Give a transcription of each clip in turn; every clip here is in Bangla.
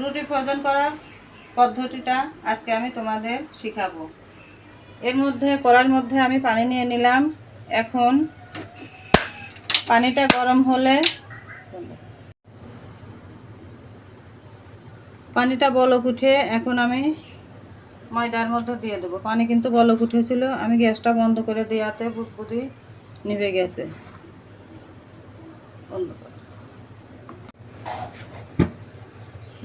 রুটি প্রদান করার পদ্ধতিটা আজকে আমি তোমাদের শিখাবো। এর মধ্যে করার মধ্যে আমি পানি নিয়ে নিলাম। এখন পানিটা গরম হলে পানিটা বলক উঠে এখন আমি ময়দার মধ্যে দিয়ে দেবো। পানি কিন্তু বলক উঠেছিল, আমি গ্যাসটা বন্ধ করে দেওয়াতে বুদবুদি নিভে গেছে। বন্ধ কর।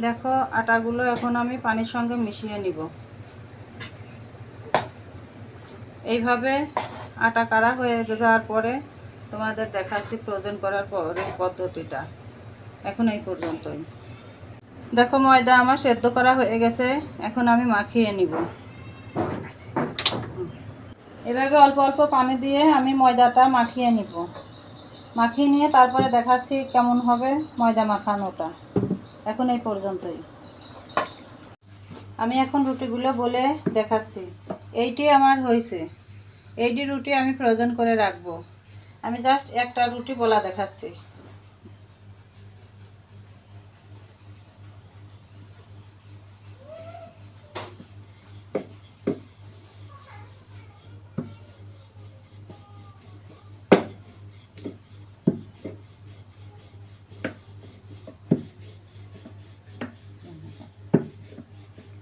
দেখো, আটাগুলো এখন আমি পানির সঙ্গে মিশিয়ে নিব। এইভাবে আটা কারা হয়ে যাওয়ার পরে তোমাদের দেখাচ্ছি ফ্রোজেন করার পরের পদ্ধতিটা। এখন এই পর্যন্তই। দেখো, ময়দা আমার সেদ্ধ করা হয়ে গেছে, এখন আমি মাখিয়ে নিব। এভাবে অল্প অল্প পানি দিয়ে আমি ময়দাটা মাখিয়ে নিব। মাখিয়ে নিয়ে তারপরে দেখাচ্ছি কেমন হবে ময়দা মাখানোটা। এখন এই পর্যন্তই। আমি এখন রুটিগুলো বলে দেখাচ্ছি। এইটি আমার হয়েছে। এইটি রুটি আমি প্রয়োজন করে রাখব। আমি জাস্ট একটা রুটি বলা দেখাচ্ছি।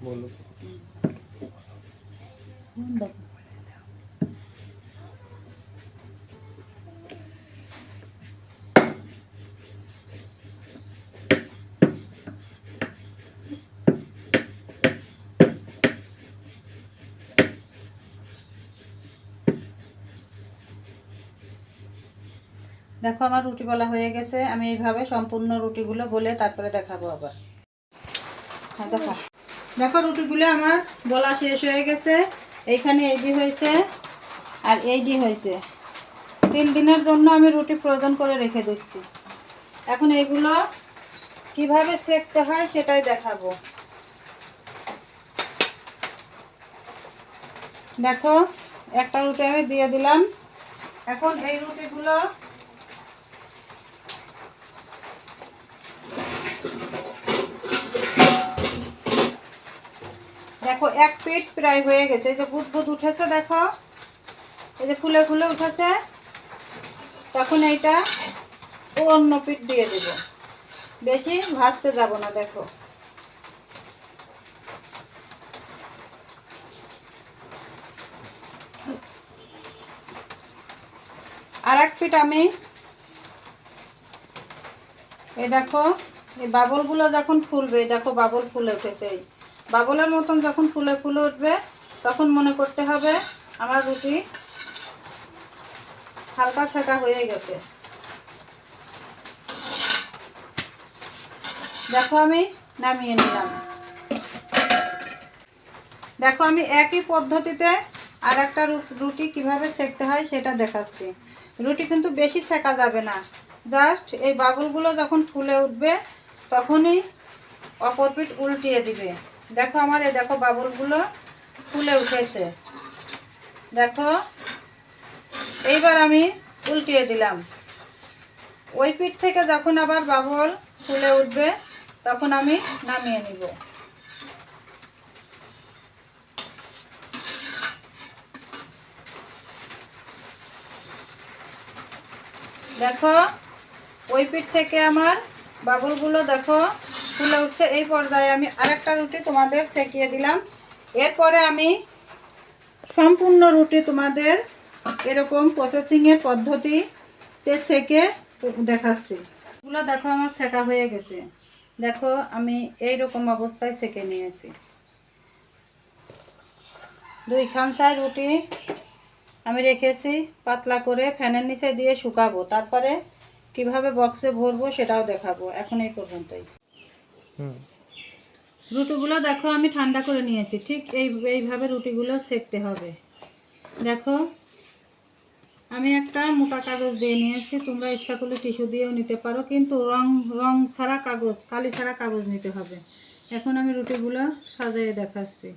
বলো। দেখো, আমার রুটি বলা হয়ে গেছে। আমি এইভাবে সম্পূর্ণ রুটিগুলো বলে তারপরে দেখাবো আবার। হ্যাঁ দেখো দেখো রুটিগুলো আমার বলা শেষ হয়ে গেছে। এইখানে এইডি হয়েছে আর এইডি হয়েছে। তিন দিনের জন্য আমি রুটি প্রয়োজন করে রেখে দিচ্ছি। এখন এইগুলো কীভাবে সেকতে হয় সেটাই দেখাবো। দেখো, একটা রুটি আমি দিয়ে দিলাম। এখন এই রুটিগুলো দেখো, এক পিঠ প্রায় হয়ে গেছে। এই যে বুদ বুদ উঠেছে, দেখো। এই যে ফুলে ফুলে উঠেছে। তখন এইটা অন্য পিঠ দিয়ে দেব। বেশি ভাজতে যাব না, দেখো। আর এক পিঠ আমি এই দেখো, এই বাবলগুলো যখন ফুলবে দেখো বাবল ফুলে উঠেছে এই। বাবলের মতন যখন ফুলে ফুলে উঠবে, তখন মনে করতে হবে আমার রুটি হালকা ছেঁকা হয়ে গেছে। দেখো আমি নামিয়ে নিলাম। দেখো আমি একই পদ্ধতিতে আর একটা রুটি কীভাবে সেকতে হয় সেটা দেখাচ্ছি। রুটি কিন্তু বেশি সেকা যাবে না। জাস্ট এই বাবলগুলো যখন ফুলে উঠবে, তখনই অপর পিঠ উল্টিয়ে দিবে। দেখো আমার এই দেখো বাবলগুলো ফুলে উঠেছে। দেখো, এইবার আমি উল্টিয়ে দিলাম। ওই পিঠ থেকে যখন আবার বাবল ফুলে উঠবে, তখন আমি নামিয়ে নিব। দেখো, ওই পিঠ থেকে আমার বাবুলগুলো দেখো ফুলে উঠছে। এই পর্যায়ে আমি আরেকটা রুটি তোমাদের ছেঁকিয়ে দিলাম। এরপরে আমি সম্পূর্ণ রুটি তোমাদের এরকম প্রসেসিংয়ের পদ্ধতিতে ছেঁকে দেখাচ্ছি। এগুলো দেখো আমার ছেঁকা হয়ে গেছে। দেখো আমি এই রকম অবস্থায় ছেঁকে নিয়েছি। দুই খানসায় রুটি আমি রেখেছি, পাতলা করে ফ্যানের নিচে দিয়ে শুকাবো। তারপরে কীভাবে বক্সে ভরবো সেটাও দেখাবো। এখন এই পর্যন্তই। রুটিগুলো দেখো, আমি ঠান্ডা করে নিয়েছি। ঠিক এই, এইভাবে রুটিগুলো সেকতে হবে। দেখো, আমি একটা মোটা কাগজ দিয়ে নিয়েছি। তোমরা ইচ্ছা করলে টিস্যু দিয়েও নিতে পারো, কিন্তু রং রং ছাড়া কাগজ, কালি ছাড়া কাগজ নিতে হবে। এখন আমি রুটিগুলো সাজিয়ে দেখাচ্ছি।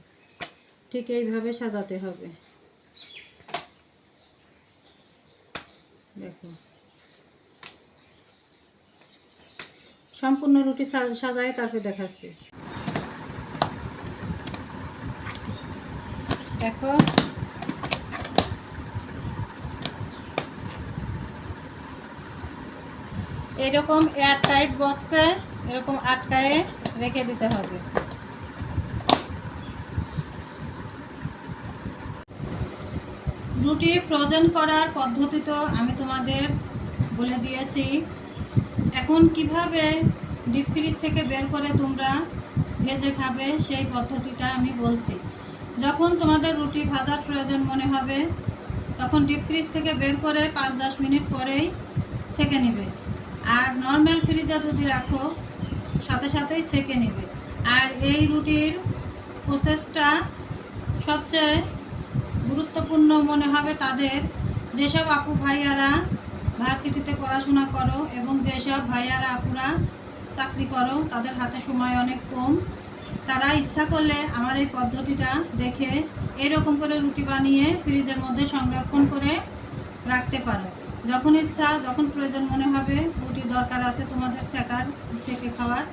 ঠিক এইভাবে সাজাতে হবে। দেখো। সম্পূর্ণ রুটি সাজায়, তারপরে দেখাচ্ছি। দেখো। এরকম এয়ার টাইট বক্সে এরকম আটকায়ে রেখে দিতে হবে। রুটি ফ্রোজেন করার পদ্ধতি তো আমি তোমাদের বলে দিয়েছি। এখন কীভাবে ডিপ ফ্রিজ থেকে বের করে তোমরা ভেজে খাবে সেই পদ্ধতিটা আমি বলছি। যখন তোমাদের রুটি ভাজার প্রয়োজন মনে হবে, তখন ডিপ ফ্রিজ থেকে বের করে পাঁচ দশ মিনিট পরেই সেকে নেবে। আর নর্মাল ফ্রিজে যদি রাখো, সাথে সাথেই সেকে নেবে। আর এই রুটির প্রসেসটা সবচেয়ে গুরুত্বপূর্ণ মনে হবে তাদের। যেসব আপু ভাইয়ারা ভার্সিটিতে পড়াশোনা করো এবং যেসব ভাইয়ারা আপুরা চাকরি করো, তাদের হাতে সময় অনেক কম। তারা ইচ্ছা করলে আমার এই পদ্ধতিটা দেখে এরকম করে রুটি বানিয়ে ফ্রিজের মধ্যে সংরক্ষণ করে রাখতে পারো। যখন ইচ্ছা, যখন প্রয়োজন মনে হবে, রুটি দরকার আছে তোমাদের শেখার, শেখে খাওয়ার,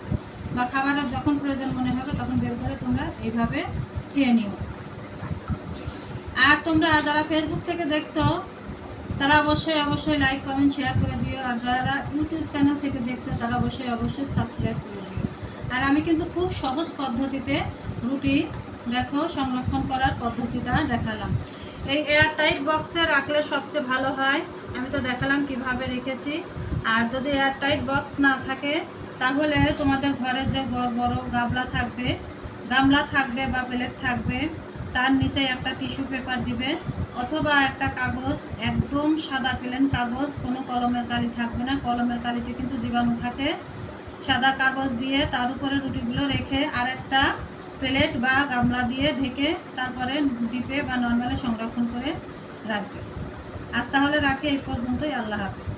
বা খাবারের যখন প্রয়োজন মনে হবে তখন বের করে তোমরা এইভাবে খেয়ে নিও। আর তোমরা যারা ফেসবুক থেকে দেখছ তারা অবশ্যই অবশ্যই লাইক কমেন্ট শেয়ার করে দিও। আর যারা ইউটিউব চ্যানেল থেকে দেখছে তারা অবশ্যই অবশ্যই সাবস্ক্রাইব করে দিও। আর আমি কিন্তু খুব সহজ পদ্ধতিতে রুটি, দেখো, সংরক্ষণ করার পদ্ধতিটা দেখালাম। এই এয়ার টাইট বক্সে রাখলে সবচেয়ে ভালো হয়। আমি তো দেখালাম কীভাবে রেখেছি। আর যদি এয়ার টাইট বক্স না থাকে, তাহলে তোমাদের ঘরে যে বড় বড় গামলা থাকবে গামলা থাকবে বা প্লেট থাকবে তার নিচে একটা টিস্যু পেপার দিবে, অথবা একটা কাগজ, একদম সাদা প্লেন কাগজ, কোনো কলমের কালি থাকবে না, কলমের কালিতে কিন্তু জীবাণু থাকে। সাদা কাগজ দিয়ে তার উপরে রুটিগুলো রেখে আর একটা প্লেট বা গামলা দিয়ে ঢেকে তারপরে ডিপে বা নর্মালে সংরক্ষণ করে রাখবে। আজ তাহলে রাখি, এই পর্যন্তই, আল্লাহ হাফিজ।